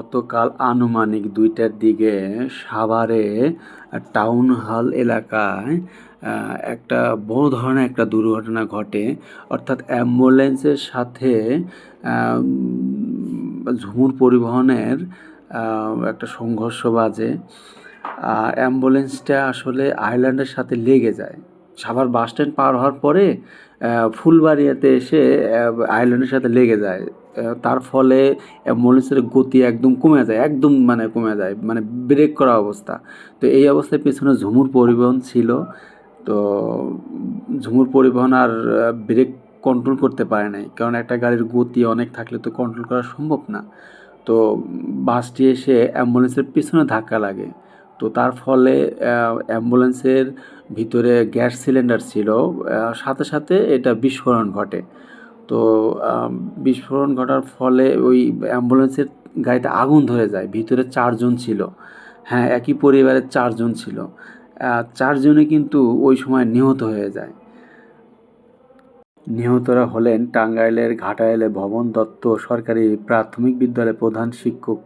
গতকাল আনুমানিক দুইটার দিকে সাভারে টাউন হল এলাকায় একটা বড় ধরনের একটা দুর্ঘটনা ঘটে। অর্থাৎ অ্যাম্বুলেন্সের সাথে ঝুমুর পরিবহনের একটা সংঘর্ষ বাজে। অ্যাম্বুলেন্সটা আসলে আইল্যান্ডের সাথে লেগে যায়। সাভার বাস স্ট্যান্ড পার হওয়ার পরে ফুলবাড়িয়াতে এসে আইল্যান্ডের সাথে লেগে যায়। তার ফলে অ্যাম্বুলেন্সের গতি একদম কমে যায়, একদম মানে কমে যায় মানে ব্রেক করা অবস্থা। তো এই অবস্থায় পেছনে ঝুমুর পরিবহন ছিল। তো ঝুমুর পরিবহন আর ব্রেক কন্ট্রোল করতে পারে নাই। কারণ একটা গাড়ির গতি অনেক থাকলে তো কন্ট্রোল করা সম্ভব না। তো বাসটি এসে অ্যাম্বুলেন্সের পিছনে ধাক্কা লাগে। তো তার ফলে অ্যাম্বুলেন্সের ভিতরে গ্যাস সিলিন্ডার ছিল সাথে সাথে এটা বিস্ফোরণ ঘটে। তো বিস্ফোরণ ঘটার ফলে ওই অ্যাম্বুলেন্সের গাড়িতে আগুন ধরে যায়, ভিতরে চারজন ছিল। হ্যাঁ একই পরিবারের চারজন ছিল। চারজনে কিন্তু ওই সময় নিহত হয়ে যায়। নিহতরা হলেন টাঙ্গাইলের ঘাটাইলে ভবন দত্ত সরকারি প্রাথমিক বিদ্যালয়ের প্রধান শিক্ষক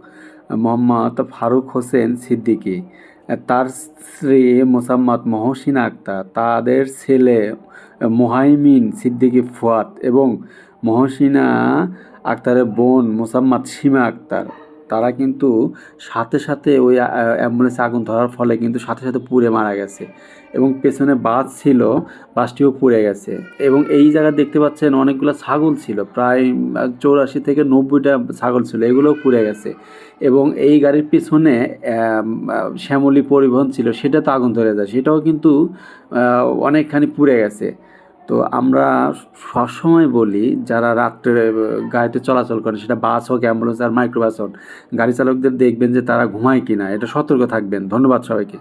মোহাম্মদ ফারুক হোসেন সিদ্দিকী। তার স্ত্রী মোসাম্মদ মহসিনা আক্তার, তাদের ছেলে মোহাইমিন সিদ্দিকী ফুয়াদ এবং মহসিনা আক্তারের বোন মোসাম্মদ সীমা আক্তার। তারা কিন্তু সাথে সাথে ওই অ্যাম্বুলেন্সে আগুন ধরার ফলে কিন্তু সাথে সাথে পুড়ে মারা গেছে এবং পেছনে বাস ছিল বাসটিও পুড়ে গেছে এবং এই জায়গায় দেখতে পাচ্ছেন অনেকগুলো ছাগল ছিল, প্রায় চৌরাশি থেকে নব্বইটা ছাগল ছিল, এগুলোও পুড়ে গেছে এবং এই গাড়ির পিছনে শ্যামলী পরিবহন ছিল সেটা তো আগুন ধরে যায়, সেটাও কিন্তু অনেকখানি পুড়ে গেছে। তো আমরা সবসময় বলি, যারা রাত্রে গাড়িতে চলাচল করে, সেটা বাস হোক, অ্যাম্বুলেন্স আর মাইক্রোবাস হোক, গাড়ি চালকদের দেখবেন যে তারা ঘুমায় কি না এটা সতর্ক থাকবেন। ধন্যবাদ সবাইকে।